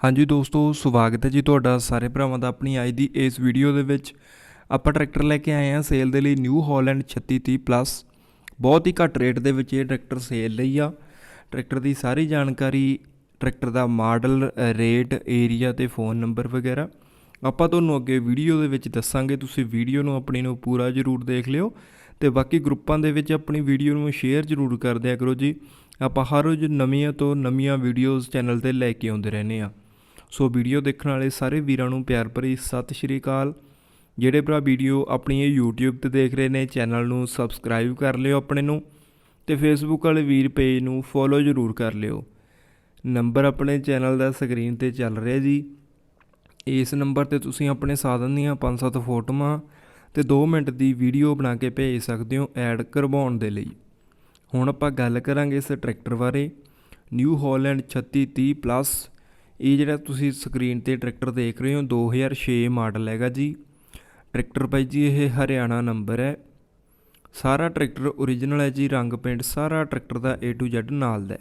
ਹਾਂਜੀ ਦੋਸਤੋ, ਸਵਾਗਤ ਹੈ ਜੀ ਤੁਹਾਡਾ ਸਾਰੇ ਭਰਾਵਾਂ ਦਾ ਆਪਣੀ ਅੱਜ ਦੀ ਇਸ ਵੀਡੀਓ ਦੇ ਵਿੱਚ। ਆਪਾਂ ਟਰੈਕਟਰ ਲੈ ਕੇ ਆਏ ਹਾਂ ਸੇਲ ਦੇ ਲਈ ਨਿਊ ਹਾਲੈਂਡ 3630 ਪਲੱਸ ਬਹੁਤ ਹੀ ਘੱਟ ਰੇਟ ਦੇ ਵਿੱਚ ਇਹ ਟਰੈਕਟਰ ਸੇਲ ਲਈ ਆ। ਟਰੈਕਟਰ ਦੀ ਸਾਰੀ ਜਾਣਕਾਰੀ ਟਰੈਕਟਰ ਦਾ ਮਾਡਲ ਰੇਟ ਏਰੀਆ ਤੇ ਫੋਨ ਨੰਬਰ ਵਗੈਰਾ ਆਪਾਂ ਤੁਹਾਨੂੰ ਅੱਗੇ ਵੀਡੀਓ ਦੇ ਵਿੱਚ ਦੱਸਾਂਗੇ। ਤੁਸੀਂ ਵੀਡੀਓ ਨੂੰ ਆਪਣੀ ਨੂੰ ਪੂਰਾ ਜ਼ਰੂਰ ਦੇਖ ਲਿਓ ਤੇ ਬਾਕੀ ਗਰੁੱਪਾਂ ਦੇ ਵਿੱਚ ਆਪਣੀ ਵੀਡੀਓ ਨੂੰ ਸ਼ੇਅਰ ਜ਼ਰੂਰ ਕਰ ਦਿਆ ਕਰੋ ਜੀ। ਆਪਾਂ ਹਰ ਰੋਜ਼ ਨਵੀਆਂ ਤੋਂ ਨਵੀਆਂ ਵੀਡੀਓਜ਼ ਚੈਨਲ ਤੇ ਲੈ ਕੇ ਆਉਂਦੇ ਰਹਿੰਦੇ ਆ ਸੋ ਵੀਡੀਓ ਦੇਖਣ ਵਾਲੇ ਸਾਰੇ ਵੀਰਾਂ ਨੂੰ ਪਿਆਰ ਭਰੀ ਸਤਿ ਸ਼੍ਰੀ ਅਕਾਲ। ਜਿਹੜੇ ਭਰਾ ਵੀਡੀਓ ਆਪਣੀ ਇਹ YouTube ਤੇ ਦੇਖ ਰਹੇ ਨੇ, ਚੈਨਲ ਨੂੰ ਸਬਸਕ੍ਰਾਈਬ ਕਰ ਲਿਓ ਆਪਣੇ ਨੂੰ ਤੇ Facebook ਵਾਲੇ ਵੀਰ ਪੇਜ ਨੂੰ ਫੋਲੋ ਜ਼ਰੂਰ ਕਰ ਲਿਓ। ਨੰਬਰ ਆਪਣੇ ਚੈਨਲ ਦਾ ਸਕਰੀਨ ਤੇ ਚੱਲ ਰਿਹਾ ਜੀ। ਇਸ ਨੰਬਰ ਤੇ ਤੁਸੀਂ ਆਪਣੇ ਸਾਧਨ ਦੀਆਂ 5-7 ਫੋਟੋਆਂ ਤੇ 2 ਮਿੰਟ ਦੀ ਵੀਡੀਓ ਬਣਾ ਕੇ ਭੇਜ ਸਕਦੇ ਹੋ ਐਡ ਕਰਵਾਉਣ ਦੇ ਲਈ। ਹੁਣ ਆਪਾਂ ਗੱਲ ਕਰਾਂਗੇ ਇਸ ਟਰੈਕਟਰ ਬਾਰੇ। ਨਿਊ ਹਾਲੈਂਡ 3630 ਪਲੱਸ ਇਹ ਜਿਹੜਾ ਤੁਸੀਂ ਸਕਰੀਨ ਤੇ ਟਰੈਕਟਰ ਦੇਖ ਰਹੇ ਹੋ 2006 ਮਾਡਲ ਹੈਗਾ ਜੀ। ਟਰੈਕਟਰ ਬਾਈ ਜੀ, ਇਹ ਹਰਿਆਣਾ ਨੰਬਰ ਹੈ। ਸਾਰਾ ਟਰੈਕਟਰ ਓਰੀਜਨਲ ਹੈ ਜੀ, ਰੰਗ ਪੇਂਟ ਸਾਰਾ ਟਰੈਕਟਰ ਦਾ A to Z ਨਾਲ ਦਾ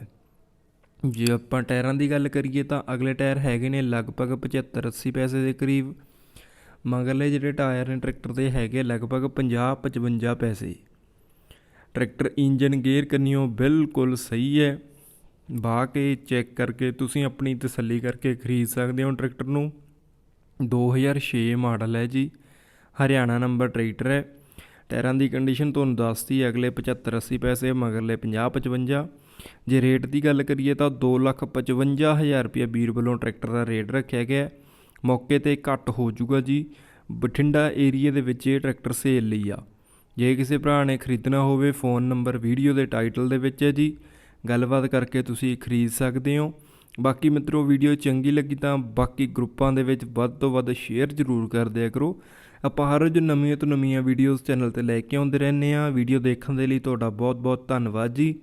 ਜੇ ਆਪਾਂ ਟਾਇਰਾਂ ਦੀ ਗੱਲ ਕਰੀਏ ਤਾਂ ਅਗਲੇ ਟਾਇਰ ਹੈਗੇ ਨੇ ਲਗਭਗ 75 80 ਪੈਸੇ ਦੇ ਕਰੀਬ। ਮਗਰਲੇ ਜਿਹੜੇ ਟਾਇਰ ਨੇ ਟਰੈਕਟਰ ਦੇ ਹੈਗੇ ਲਗਭਗ 50 55 ਪੈਸੇ। ਟਰੈਕਟਰ ਇੰਜਨ ਗੇਅਰ ਕੰਨਿਓ ਬਿਲਕੁਲ ਸਹੀ ਹੈ। ਵਾਹ ਕੇ ਚੈੱਕ ਕਰਕੇ ਤੁਸੀਂ ਆਪਣੀ ਤਸੱਲੀ ਕਰਕੇ ਖਰੀਦ ਸਕਦੇ ਹੋ ਟਰੈਕਟਰ ਨੂੰ। 2006 ਮਾਡਲ ਹੈ ਜੀ। ਹਰਿਆਣਾ ਨੰਬਰ ਟਰੈਕਟਰ ਹੈ। ਟਾਇਰਾਂ ਦੀ ਕੰਡੀਸ਼ਨ ਤੁਹਾਨੂੰ ਦੱਸਤੀ, ਅਗਲੇ 75 80 ਪੈਸੇ, ਮਗਰਲੇ 50 55 ਜੇ ਰੇਟ ਦੀ ਗੱਲ ਕਰੀਏ ਤਾਂ 255000 ਰੁਪਏ ਵੀਰ ਵੱਲੋਂ ਟਰੈਕਟਰ ਦਾ ਰੇਟ ਰੱਖਿਆ ਗਿਆ ਮੌਕੇ ਤੇ ਘੱਟ ਹੋ ਜਾਊਗਾ ਜੀ। ਬਠਿੰਡਾ ਏਰੀਆ ਦੇ ਵਿੱਚ ਇਹ ਟਰੈਕਟਰ ਸੇਲ ਲਈ ਆ। ਜੇ ਕਿਸੇ ਭਰਾ ਨੇ ਖਰੀਦਣਾ ਹੋਵੇ, ਫੋਨ ਨੰਬਰ, ਵੀਡੀਓ ਦੇ ਟਾਈਟਲ ਦੇ ਵਿੱਚ ਹੈ ਜੀ। ਗੱਲਬਾਤ ਕਰਕੇ ਤੁਸੀਂ ਖਰੀਦ ਸਕਦੇ ਹੋ। ਬਾਕੀ ਮਿੱਤਰੋ, ਵੀਡੀਓ ਚੰਗੀ ਲੱਗੀ ਤਾਂ ਬਾਕੀ ਗਰੁੱਪਾਂ ਦੇ ਵਿੱਚ ਵੱਧ ਤੋਂ ਵੱਧ ਸ਼ੇਅਰ ਜ਼ਰੂਰ ਕਰ ਦਿਆ ਕਰੋ। ਆਪਾਂ ਹਰ ਰੋਜ਼ ਨਵੀਆਂ ਤੋਂ ਨਵੀਆਂ ਵੀਡੀਓਜ਼ ਚੈਨਲ ਤੇ ਲੈ ਕੇ ਆਉਂਦੇ ਰਹਿੰਦੇ ਆ ਵੀਡੀਓ ਦੇਖਣ ਦੇ ਲਈ ਤੁਹਾਡਾ ਬਹੁਤ ਬਹੁਤ ਧੰਨਵਾਦ ਜੀ।